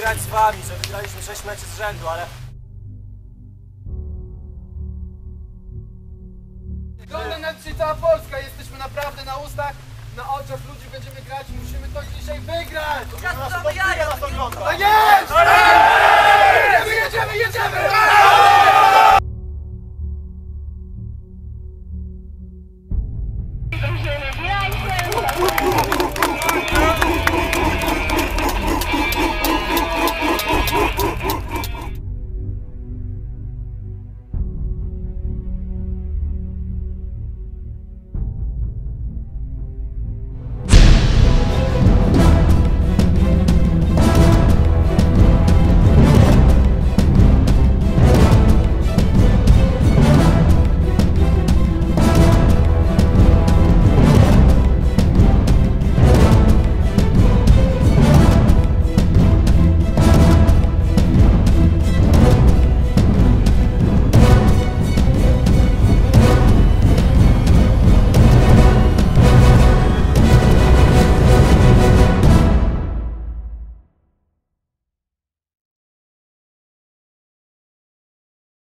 Grać z wami, że wygraliśmy 6 meczy z rzędu, ale Wygląda na cała Polska, jesteśmy naprawdę na ustach, na oczach ludzi będziemy grać i musimy to dzisiaj wygrać!